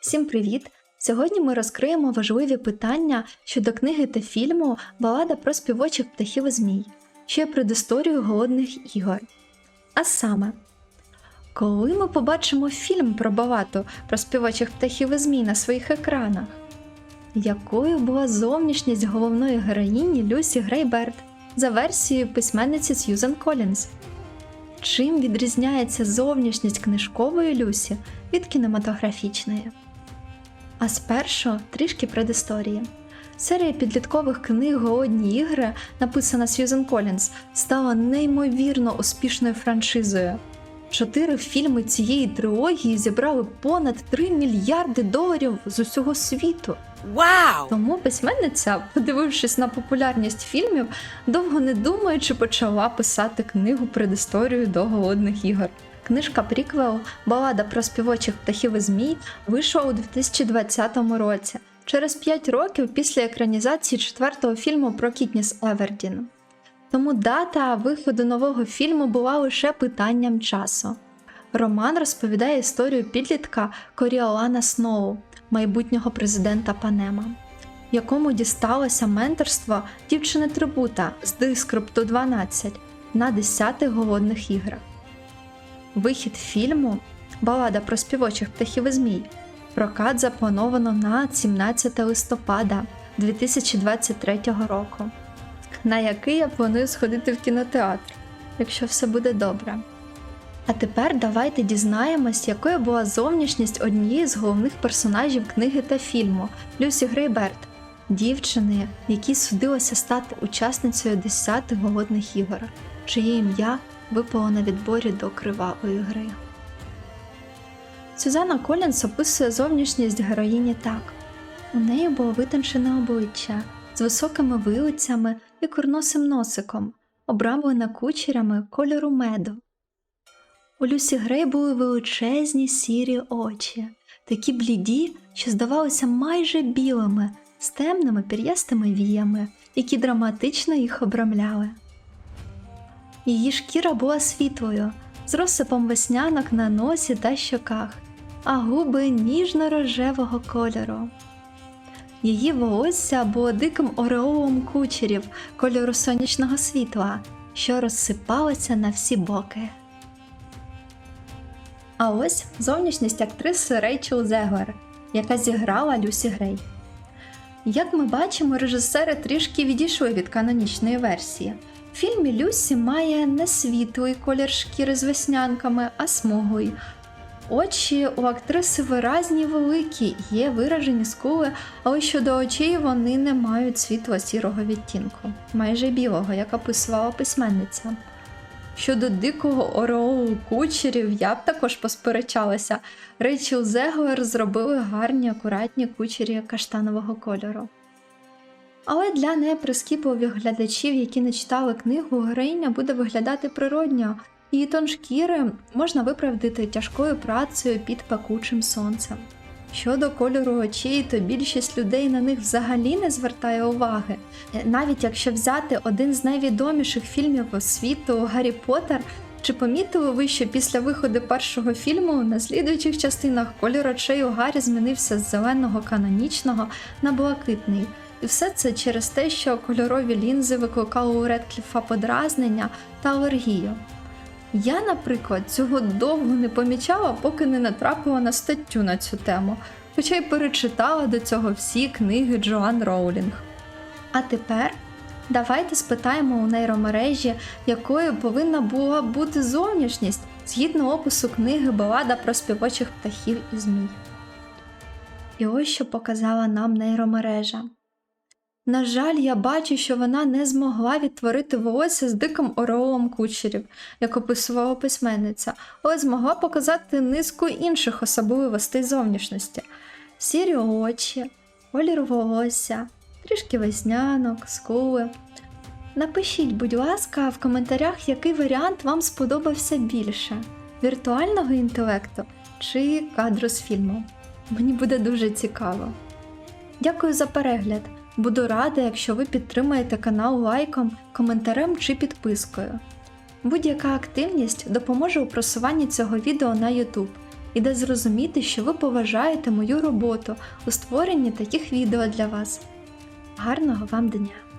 Всім привіт! Сьогодні ми розкриємо важливі питання щодо книги та фільму Балада про співочих птахів і змій, що є предісторією голодних ігор. А саме, коли ми побачимо фільм про баладу про співочих птахів і змій на своїх екранах, якою була зовнішність головної героїні Люсі Грейберт за версією письменниці Сьюзен Колінз? Чим відрізняється зовнішність книжкової Люсі від кінематографічної? А спершу трішки предісторії. Серія підліткових книг Голодні ігри, написана Сьюзен Колінз, стала неймовірно успішною франшизою. Чотири фільми цієї трилогії зібрали понад 3 мільярди доларів з усього світу. Wow! Тому письменниця, подивившись на популярність фільмів, довго не думаючи, почала писати книгу предісторію до голодних ігор. Книжка Пріквел Балада про співочих птахів і змій вийшла у 2020 році, через 5 років після екранізації четвертого фільму про Кітніс Евердін. Тому дата виходу нового фільму була лише питанням часу. Роман розповідає історію підлітка Коріолана Сноу, майбутнього президента Панема, якому дісталося менторство дівчини Трибута з дискрипту 12 на 10-х голодних іграх. Вихід фільму Балада про співочих птахів і змій. Прокат заплановано на 17 листопада 2023 року, на який я планую сходити в кінотеатр, якщо все буде добре. А тепер давайте дізнаємось, якою була зовнішність однієї з головних персонажів книги та фільму Люсі Грейберт, дівчини, якій судилося стати учасницею 10 голодних ігор, чиє ім'я випало на відборі до кривавої гри. Сюзанна Колінс описує зовнішність героїні так: у неї було витончене обличчя з високими вилицями і курносим носиком, обрамлене кучерями кольору меду. У Люсі Грей були величезні сірі очі, такі бліді, що здавалися майже білими, з темними пір'ястими віями, які драматично їх обрамляли. Її шкіра була світлою, з розсипом веснянок на носі та щоках, а губи ніжно-рожевого кольору. Її волосся було диким ореолом кучерів кольору сонячного світла, що розсипалося на всі боки. А ось зовнішність актриси Рейчел Зеглер, яка зіграла Люсі Грей. Як ми бачимо, режисери трішки відійшли від канонічної версії. В фільмі Люсі має не світлий колір шкіри з веснянками, а смуглий. Очі у актриси виразні великі, є виражені скули, але щодо очей вони не мають світло-сірого відтінку, майже білого, як описувала письменниця. Щодо дикого ореолу кучерів, я б також посперечалася. Рейчел Зеглер зробили гарні, акуратні кучері каштанового кольору. Але для неприскіпливих глядачів, які не читали книгу, героїня буде виглядати природньо, її тон шкіри можна виправдати тяжкою працею під пекучим сонцем. Щодо кольору очей, то більшість людей на них взагалі не звертає уваги. Навіть якщо взяти один з найвідоміших фільмів світу Гаррі Поттер, чи помітили ви, що після виходу першого фільму на слідуючих частинах кольор очей у Гаррі змінився з зеленого канонічного на блакитний? І все це через те, що кольорові лінзи викликали у Редкліфа подразнення та алергію. Я, наприклад, цього довго не помічала, поки не натрапила на статтю на цю тему, хоча й перечитала до цього всі книги Джоан Роулінг. А тепер давайте спитаємо у нейромережі, якою повинна була бути зовнішність згідно опису книги Балада про співочих птахів і змій. І ось що показала нам нейромережа. На жаль, я бачу, що вона не змогла відтворити волосся з диким ореолом кучерів, як описувала письменниця, але змогла показати низку інших особливостей зовнішності: сірі очі, колір волосся, трішки веснянок, скули. Напишіть, будь ласка, в коментарях, який варіант вам сподобався більше: віртуального інтелекту чи кадру з фільму. Мені буде дуже цікаво. Дякую за перегляд! Буду рада, якщо ви підтримаєте канал лайком, коментарем чи підпискою. Будь-яка активність допоможе у просуванні цього відео на YouTube. і дасть зрозуміти, що ви поважаєте мою роботу у створенні таких відео для вас. Гарного вам дня!